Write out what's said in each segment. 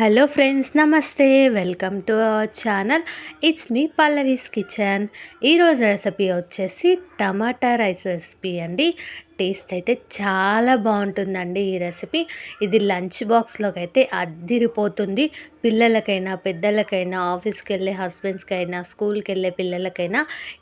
Hello friends నమస్తే. Welcome to our channel. It's me Pallavi's kitchen. ఈరోజు recipe వచ్చేసి tomato rice recipe అండి. Taste అయితే చాలా బాగుంటుందండి ఈ రెసిపీ. ఇది లంచ్ బాక్స్లోకి అయితే అద్దిరిపోతుంది. పిల్లలకైనా పెద్దలకైనా ఆఫీస్కి వెళ్ళే హస్బెండ్స్కి అయినా స్కూల్కి వెళ్ళే పిల్లలకైనా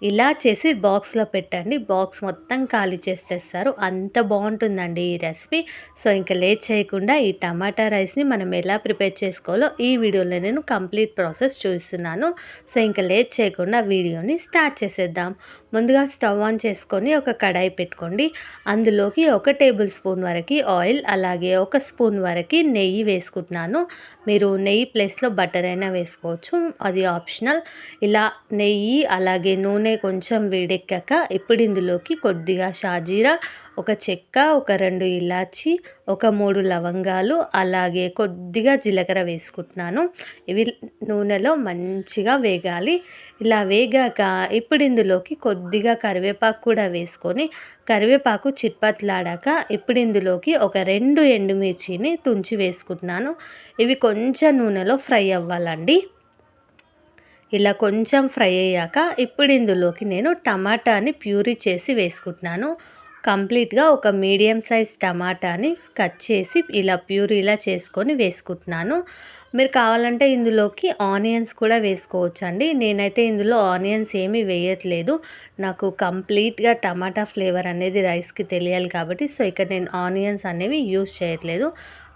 ఇలా చేసి బాక్స్లో పెట్టండి. బాక్స్ మొత్తం ఖాళీ చేసేస్తారు. అంత బాగుంటుందండి ఈ రెసిపీ. సో ఇంకా లేట్ చేయకుండా ఈ టమాటా రైస్ని మనం ఎలా ప్రిపేర్ చేసుకోవాలో ఈ వీడియోలో నేను కంప్లీట్ ప్రాసెస్ చూస్తున్నాను. సో ఇంకా లేట్ చేయకుండా వీడియోని స్టార్ట్ చేసేద్దాం. ముందుగా స్టవ్ ఆన్ చేసుకొని ఒక కడాయి పెట్టుకోండి. అందులోకి ఒక టేబుల్ స్పూన్ వరకు ఆయిల్ అలాగే ఒక స్పూన్ వరకు నెయ్యి వేసుకుంటున్నాను. మీరు నెయ్యి ప్లేస్లో బటర్ అయినా వేసుకోవచ్చు అది ఆప్షనల్. ఇలా నెయ్యి అలాగే నూనె కొంచెం వేడెక్కాక ఇప్పుడు ఇందులోకి కొద్దిగా షాజీరా ఒక చెక్క ఒక రెండు ఇలాచి ఒక మూడు లవంగాలు అలాగే కొద్దిగా జీలకర్ర వేసుకుంటున్నాను. ఇవి నూనెలో మంచిగా వేగాలి. ఇలా వేగాక ఇప్పుడు ఇందులోకి కొద్దిగా కరివేపాకు కూడా వేసుకొని కరివేపాకు చిట్పట్లాడాక ఇప్పుడు ఇందులోకి ఒక రెండు ఎండుమిర్చిని తుంచి వేసుకుంటున్నాను. ఇవి కొంచెం నూనెలో ఫ్రై అవ్వాలండి. ఇలా కొంచెం ఫ్రై అయ్యాక ఇప్పుడు ఇందులోకి నేను టమాటాని ప్యూరీ చేసి వేసుకుంటున్నాను. కంప్లీట్గా ఒక మీడియం సైజ్ టమాటాని కట్ చేసి ఇలా ప్యూరీలా చేసుకొని వేసుకుంటున్నాను. మీరు కావాలంటే ఇందులోకి ఆనియన్స్ కూడా వేసుకోవచ్చు అండి నేనైతే ఇందులో ఆనియన్స్ ఏమీ వేయట్లేదు. నాకు కంప్లీట్గా టమాటా ఫ్లేవర్ అనేది రైస్కి తెలియాలి కాబట్టి సో ఇక్కడ నేను ఆనియన్స్ అనేవి యూస్ చేయట్లేదు.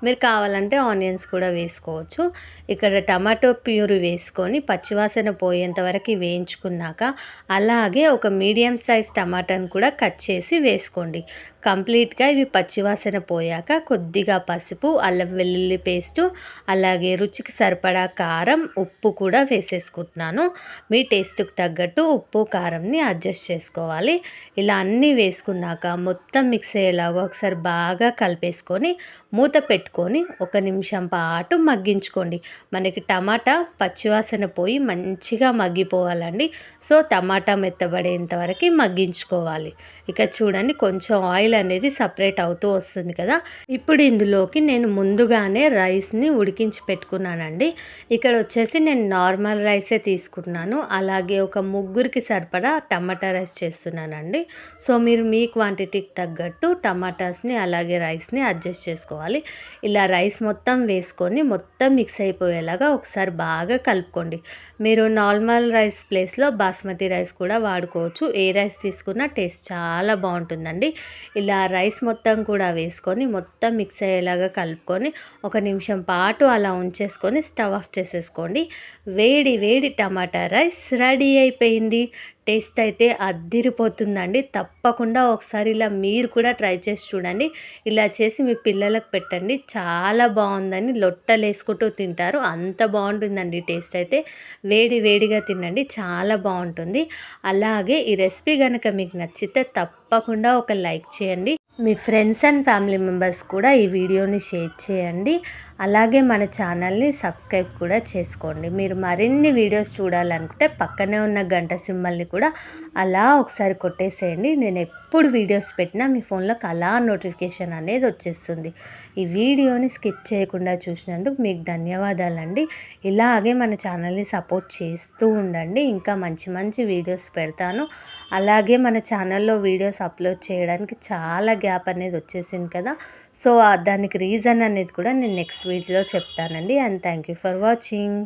మీరు కావాలంటే ఆనియన్స్ కూడా వేసుకోవచ్చు. ఇక్కడ టమాటో ప్యూరీ వేసుకొని పచ్చివాసన పోయేంత వరకు వేయించుకున్నాక అలాగే ఒక మీడియం సైజ్ టమాటాను కూడా కట్ చేసి వేసుకోండి. కంప్లీట్గా ఇవి పచ్చివాసన పోయాక కొద్దిగా పసుపు అల్లం వెల్లుల్లి పేస్టు అలాగే రుచికి సరిపడా కారం ఉప్పు కూడా వేసేసుకుంటున్నాను. మీ టేస్ట్కి తగ్గట్టు ఉప్పు కారంని అడ్జస్ట్ చేసుకోవాలి. ఇలా అన్నీ వేసుకున్నాక మొత్తం మిక్స్ అయ్యేలాగా ఒకసారి బాగా కలిపేసుకొని మూత పెట్టుకొని ఒక నిమిషం పాటు మగ్గించుకోండి. మనకి టమాటా పచ్చివాసన పోయి మంచిగా మగ్గిపోవాలండి. సో టమాటా మెత్తబడేంత వరకు మగ్గించుకోవాలి. ఇక చూడండి కొంచెం ఆయిల్ అనేది సపరేట్ అవుతూ వస్తుంది కదా. ఇప్పుడు ఇందులోకి నేను ముందుగానే రైస్ని ఉడికించి పెట్టుకున్నానండి. ఇక్కడ వచ్చేసి నేను నార్మల్ రైసే తీసుకున్నాను అలాగే ఒక ముగ్గురికి సరిపడా టమాటా రైస్ చేస్తున్నానండి. సో మీరు మీ క్వాంటిటీకి తగ్గట్టు టమాటాస్ని అలాగే రైస్ని అడ్జస్ట్ చేసుకోవాలి. ఇలా రైస్ మొత్తం వేసుకొని మొత్తం మిక్స్ అయిపోయేలాగా ఒకసారి బాగా కలుపుకోండి. మీరు నార్మల్ రైస్ ప్లేస్లో బాస్మతి రైస్ కూడా వాడుకోవచ్చు. ఏ రైస్ తీసుకున్నా టేస్ట్ చాలా బాగుంటుందండి. ఇలా రైస్ మొత్తం కూడా వేసుకొని మొత్తం మిక్స్ అయ్యేలాగా కలుపుకొని ఒక నిమిషం పాటు అలా ఉంచేసుకొని స్టవ్ ఆఫ్ చేసేసుకోండి. వేడి వేడి టమాటా రైస్ రెడీ అయిపోయింది. టేస్ట్ అయితే అద్దిరిపోతుందండి. తప్పకుండా ఒకసారి ఇలా మీరు కూడా ట్రై చేసి చూడండి. ఇలా చేసి మీ పిల్లలకు పెట్టండి. చాలా బాగుందని లొట్టలు వేసుకుంటూ తింటారు. అంత బాగుంటుందండి టేస్ట్ అయితే. వేడి వేడిగా తినండి. చాలా బాగుంటుంది. అలాగే ఈ రెసిపీ కనుక మీకు నచ్చితే తప్పకుండా ఒక లైక్ చేయండి. మీ ఫ్రెండ్స్ అండ్ ఫ్యామిలీ మెంబర్స్ కూడా ఈ వీడియోని షేర్ చేయండి. అలాగే మన ఛానల్ని సబ్స్క్రైబ్ కూడా చేసుకోండి. మీరు మరిన్ని వీడియోస్ చూడాలనుకుంటే పక్కనే ఉన్న గంట సింబల్ని కూడా అలా ఒకసారి కొట్టేసేయండి. నేను ఎప్పుడు వీడియోస్ పెట్టినా మీ ఫోన్లోకి అలా నోటిఫికేషన్ అనేది వచ్చేస్తుంది. ఈ వీడియోని స్కిప్ చేయకుండా చూసినందుకు మీకు ధన్యవాదాలండి. ఇలాగే మన ఛానల్ని సపోర్ట్ చేస్తూ ఉండండి. ఇంకా మంచి మంచి వీడియోస్ పెడతాను. అలాగే మన ఛానల్లో వీడియోస్ అప్లోడ్ చేయడానికి చాలా గ్యాప్ అనేది వచ్చేసింది కదా. సో దానికి రీజన్ అనేది కూడా నేను నెక్స్ట్ వీటిలో చెప్తానండి. And thank you for watching.